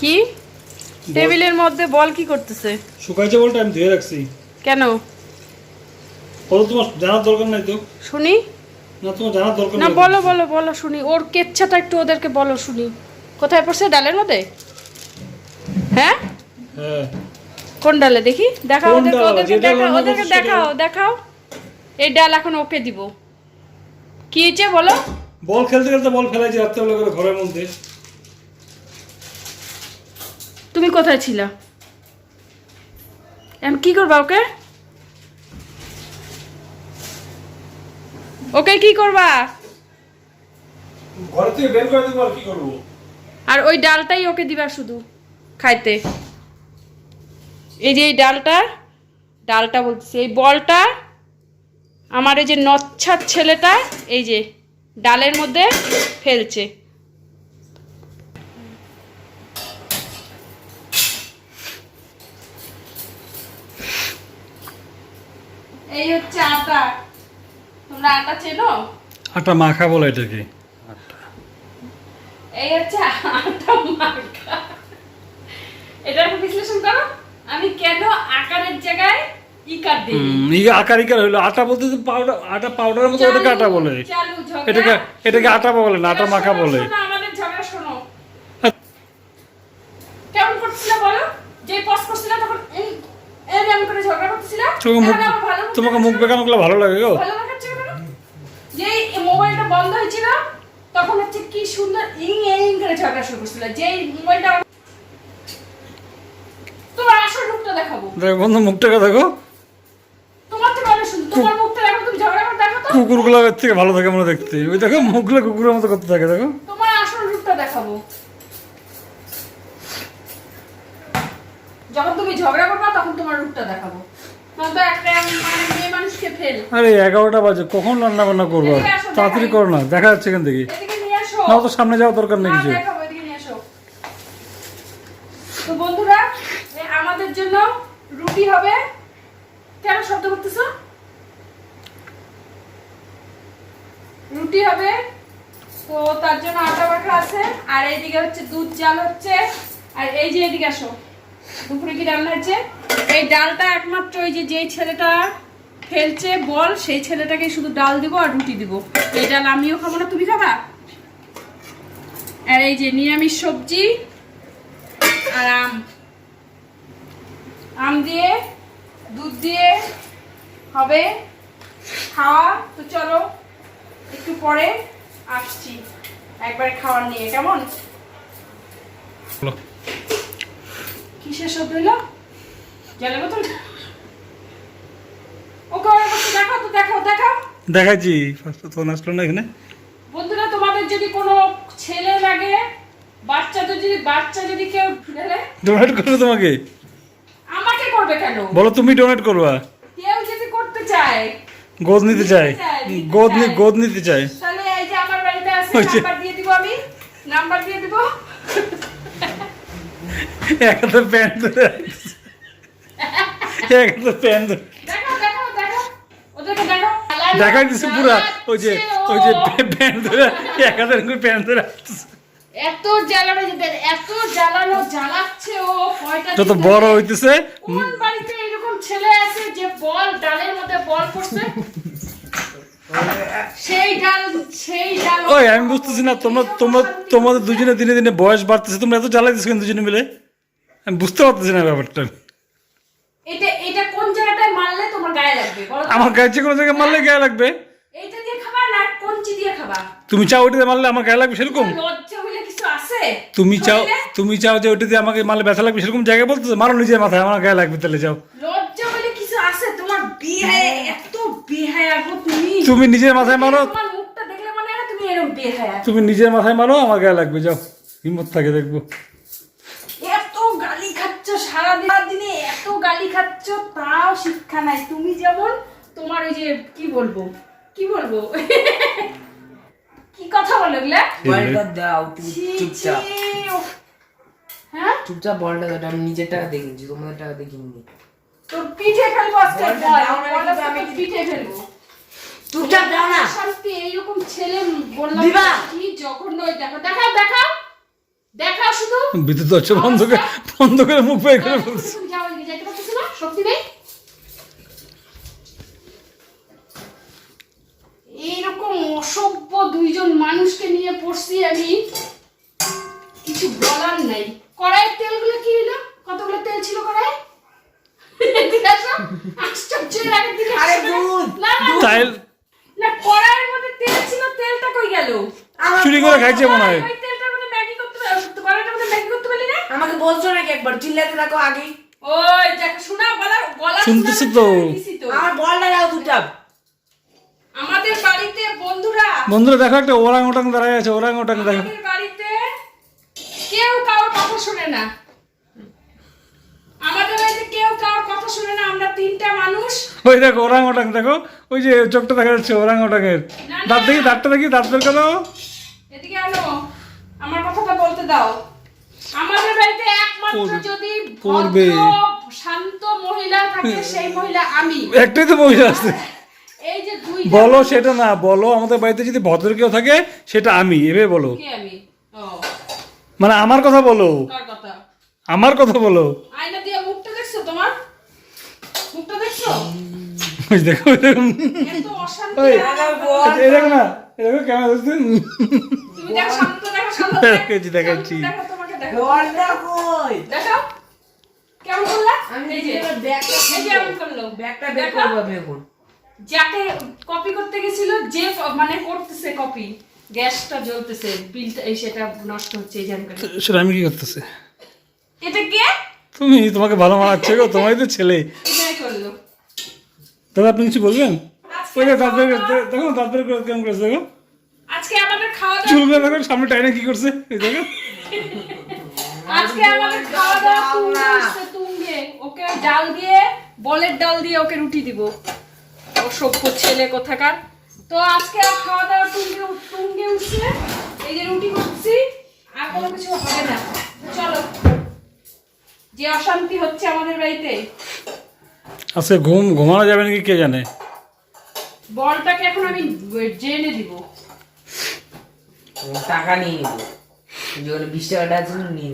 কি? টেবিলের মধ্যে বল কি করতেছে? শুকাইছে বলটা আমি ধুয়ে রাখছি। কেন? বলো তোমার জানার দরকার নাই তো। শুনি? না তোমার জানার দরকার না বলো বলো বলো শুনি। ওর কেচ্ছাটা একটু ওদেরকে বলো শুনি। কোথায় পড়ছে? ডালের মধ্যে? হ্যাঁ? হ্যাঁ। কোন ডালে? দেখি। দেখাও ওদেরকে ওদেরকে দেখাও ওদেরকে দেখাও দেখাও। এই ডাল এখন ওকে দিব। কি হয়েছে বলো? বল খেলতে খেলতে বল ফেলাইছি রাত্রেবেলা করে ঘরের মধ্যে। তুমি কোথায় ছিলা? এখন কি করবা ওকে? ওকে কি করবা? ঘর থেকে বের করে দেবো আর কি করব? আর ওই ডালটাই ওকে দিবা শুধু খাইতে। এই যে এই ডালটা ডালটা বলছি এই বলটা আমার এই যে নচ্ছার ছেলেটা এই যে ডালের মধ্যে ফেলছে। এই হচ্ছে আটা। তোমরা আটা চেনো? আটা মাখা বলে এটাকে এই হচ্ছে আটা মাখা। এটা একটু বিশ্লেষণ করো। আমি কেন আকারের জায়গায় ইকার দিই? হুম, আকার ইকার হইল। আটা বলতে পাউডার আটা পাউডারের মতো ওটাকে আটা বলে। এটাকে এটাকে আটা বলে না আটা মাখা বলে। আমাদের ঝগড়া শোনো। কেমন করছিল বলো? যে পজ করছিল তখন এই এই করে ঝগড়া করতেছিল তোমাকে মুখ। বেকানো গুলো ভালো লাগে গো? যেই মোবাইলটা বন্ধ হয়েছিল তখন হচ্ছে কি সুন্দর ইং ইং করে ঝগড়া শুরু করছিল। যেই মোবাইলটা তোমার আসল রূপটা দেখাবো। দেখো বন্ধু মুখটাকে দেখো? তোমার থেকে অনেক সুন্দর। তোমার মুখটা দেখো তুমি ঝগড়া করে দেখো তো। কুকুরগুলো এর থেকে ভালো থাকে মনে দেখতে। ওই দেখো মুখগুলো কুকুরের মতো করতে থাকে দেখো। তোমার আসল রূপটা দেখাবো। যখন তুমি ঝগড়া করবা তোমার রূপটা দেখাবো। মানে আরে এগারোটা বাজে কখন রান্না বান্না করব তাড়াতাড়ি। করো না দেখা যাচ্ছে এখান থেকে। এদিকে নিয়ে আসো। না তো সামনে যাওয়ার দরকার নেই কিছু। তো বন্ধুরা আমাদের জন্য রুটি হবে। কেন শব্দ করতেছো? রুটি হবে। তো তার জন্য আটা মাখা আছে। আর এইদিকে হচ্ছে দুধ জাল হচ্ছে। আর এই যে এদিকে আসো। দুপুরে কি রান্না হচ্ছে এই ডালটা একমাত্র ওই যে যেই ছেলেটা ফেলছে বল সেই ছেলেটাকে শুধু ডাল দিব আর রুটি দিব। এই ডাল আমিও খাব না তুমি খাবা? আর এই যে নিরামিষ সবজি আর আম। আম দিয়ে দুধ দিয়ে হবে খাওয়া। তো চলো একটু পরে আসছি একবার খাওয়ার নিয়ে কেমন। কিসের শব্দ হইল জলের বোতল ওকে দেখাও তো দেখাও দেখাও। দেখাচ্ছি ফার্স্ট তখন আসলো না এখানে। বন্ধুরা তোমাদের যদি কোনো ছেলে লাগে যদি বাচ্চা যদি কেউ ডোনেট করবে তোমাকে? আমাকে করবে কেন? বলো তুমি ডোনেট করবা। কেউ যদি করতে চায় গোদ নিতে চাই চায়, গোদ নি গোদ নিতে চাই তাহলে এই যে আমার বাড়িতে আছে নাম্বার দিয়ে দিব আমি। নাম্বার দিয়ে দিব। এক হাতে প্যান্ট ধরে রাখছে। এক হাতে প্যান্ট ধরে দেখো। দেখো দেখো ওদেরকে দেখা। দিচ্ছে পুরা। ওই যে ওই যে প্যান্ট ধরে এক হাতে প্যান্ট ধরে এত জ্বালানো এত জ্বালানো জ্বালাচ্ছে ও কয়টা যত বড় হইতেছে কোন বাড়িতে এরকম ছেলে আছে যে বল ডালের মধ্যে বল করছে? সেই ডাল সেই ডাল। ওই আমি বুঝতেছি না তোমরা তোমরা তোমাদের দুজনে দিনে দিনে বয়স বাড়তেছে তোমরা এত জ্বালাইতেছো কেন দুজনে মিলে? আমি বুঝতে পারতেছি না ব্যাপারটা। এটা এটা কোন জায়গাটায় মারলে তোমার গায়ে লাগবে আমার গায়ে যে কোনো জায়গায় মারলে গায়ে লাগবে। এইটা দিয়ে খাবা না কঞ্চি দিয়ে খাবা? তুমি চাও ওইটা মারলে আমার গায়ে লাগবে সেরকম? লজ্জা হইলে কিছু আছে? তুমি চাও তুমি চাও যে ওইটা দিয়ে আমাকে মারলে ব্যথা লাগবে সেরকম জায়গায় বলতেছো মারো নিজের মাথায় আমার গায়ে লাগবে তাহলে যাও। লজ্জা হইলে কিছু আছে? তোমার বেহায়া এত বেহায়া গো তুমি। তুমি নিজের মাথায় মারো। তোমার মুখটা দেখলে মনে হয় তুমি এরকম বেহায়া। তুমি নিজের মাথায় মারো আমার গায়ে লাগবে যাও। হিম্মত থাকে দেখব। সারাদিন দিনে এত গালি খাচ্ছ তাও শিক্ষা নাই। তুমি যেমন তোমার ওই যে কি বলব? কি বলব? কি কথা বলো বলটা দাও চুপচাপ। হ্যাঁ? চুপচাপ বলটা দাও আমি নিজের টাকা দেখিনি তোমাদের টাকা দেখিনি। তোর পিঠে ফেলব আজকে আমি পিঠে ফেলব। চুপচাপ দাও না। শান্তি এইরকম ছেলে বললাম দিবা। কি জঘন্য দেখো দেখাও শুধু বিদ্যুৎ দরজা বন্ধ করে বন্ধ করে মুখ বের করে ফেলছে। তুমি যাও এদিকে যাইতে না? শক্তি নেই? এইরকম অসভ্য দুইজন মানুষকে নিয়ে পড়ছি আমি। কিছু বলার নাই। কড়াইয়ের তেলগুলো কি হলো কতগুলো তেল ছিল কড়াই এদিকে আসো। আশ্চর্য এর আগের বলছো নাকি একবার? চিল্লাতে থাকো আগে। ওই দেখো শোনা গলা গলা শুনতেছি শোনা তো। আমার বলটা দাও দুটা। আমাদের বাড়িতে বন্ধুরা। বন্ধুরা দেখো একটা ওরাং ওটাং দাঁড়ায় আছে ওরাং ওটাং দেখো। আমাদের বাড়িতে কেউ কারোর কথা শুনে না। আমাদের বাড়িতে কেউ কারোর কথা শুনে না আমরা তিনটা মানুষ। ওই দেখো ওরাং ওটাং দেখো। ওই যে চোখটা দেখা যাচ্ছে ওরাং ওটাংয়ের। দাঁত দেখি দাঁতটা দেখি দাঁত বের করো এদিকে আনো আমার কথাটা বলতে দাও। আমাদের বাড়িতে একমাত্র যদি করবে। শান্ত মহিলা থাকে সেই মহিলা আমি। একটাই তো মহিলা আছে। এই যে দুই বলো সেটা না বলো আমাদের বাড়িতে যদি ভদ্র কেউ থাকে সেটা আমি এভাবে বলো। কে আমি? ও। মানে আমার কথা বলো। কার কথা? আমার কথা বলো। আয়না দিয়ে মুখটা দেখছ তোমার? মুখটা দেখছ? ওই দেখো এত অশান্তি না দেখো কেমন দেখছেন শান্ত দেখাচ্ছি, দেখাচ্ছি। দেখো তোমাকে দেখো বলটা কই। দেখো কেমন করলা? আমি এই যে ব্যাগটা এই করল। ব্যাগটা বের দেখো? আমি এখন যাকে কপি করতে গেছিল যে মানে করতেছে কপি গ্যাসটা জ্বলতেছে বিলটা এই সেটা নষ্ট হচ্ছে এই জানকারি সেটা আমি কি করতেছে? এটা কে? তুমি তোমাকে ভালো মানাচ্ছে গো তোমারই তো ছেলে। এটাই করল। দাদা আপনি কিছু বলবেন? দেখো দাঁত করে কেমন করেছে দেখো আজকে আমাদের খাওয়া দাওয়া চুলগুলো দেখো সামনে টাইনে কি করছে? এই দেখো আজকে আমাদের খাওয়া দাওয়া তুঙ্গে উঠছে, তুঙ্গে। ওকে ডাল দিয়ে বলের ডাল দিয়ে ওকে রুটি দিব। অসভ্য ছেলে কোথাকার। তো আজকে আর খাওয়া দাওয়া তুঙ্গে তুঙ্গে উঠছে। এই যে রুটি করছি আর কোনো কিছু হবে না। চলো যে অশান্তি হচ্ছে আমাদের বাড়িতে। আজকে ঘুম ঘুমানো যাবে নাকি কে জানে? বলটাকে এখন আমি জেনে দিব। টাকা নিয়ে নিবো। যেগুলো বিশ টাকাটা আছে নিয়ে